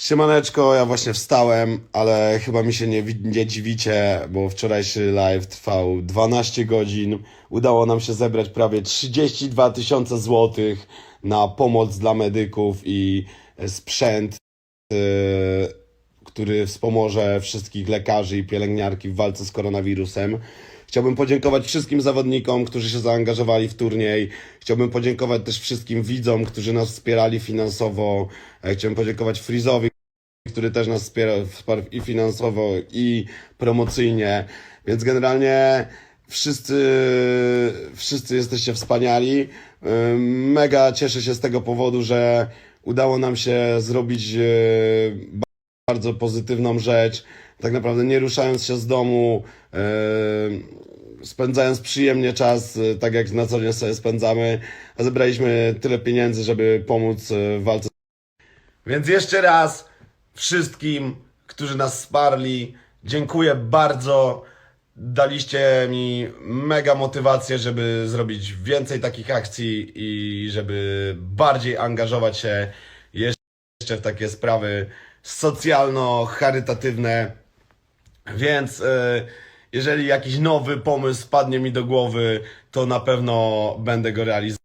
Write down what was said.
Siemaneczko, ja właśnie wstałem, ale chyba mi się nie, nie dziwicie, bo wczorajszy live trwał 12 godzin. Udało nam się zebrać prawie 32 tysiące złotych na pomoc dla medyków i sprzęt, e, który wspomoże wszystkich lekarzy i pielęgniarki w walce z koronawirusem. Chciałbym podziękować wszystkim zawodnikom, którzy się zaangażowali w turniej. Chciałbym podziękować też wszystkim widzom, którzy nas wspierali finansowo. E, Chciałbym podziękować Frizowi, który też nas wspiera, wsparł i finansowo, i promocyjnie. Więc generalnie wszyscy, wszyscy jesteście wspaniali. Mega cieszę się z tego powodu, że udało nam się zrobić e, bardzo pozytywną rzecz. Tak naprawdę nie ruszając się z domu, spędzając przyjemnie czas, e, tak jak na co dzień sobie spędzamy, a zebraliśmy tyle pieniędzy, żeby pomóc e, w walce więc jeszcze raz wszystkim, którzy nas wsparli, dziękuję bardzo. Daliście mi mega motywację, żeby zrobić więcej takich akcji i żeby bardziej angażować się jeszcze w takie sprawy socjalno-charytatywne. Więc e, jeżeli jakiś nowy pomysł wpadnie mi do głowy, to na pewno będę go realizował.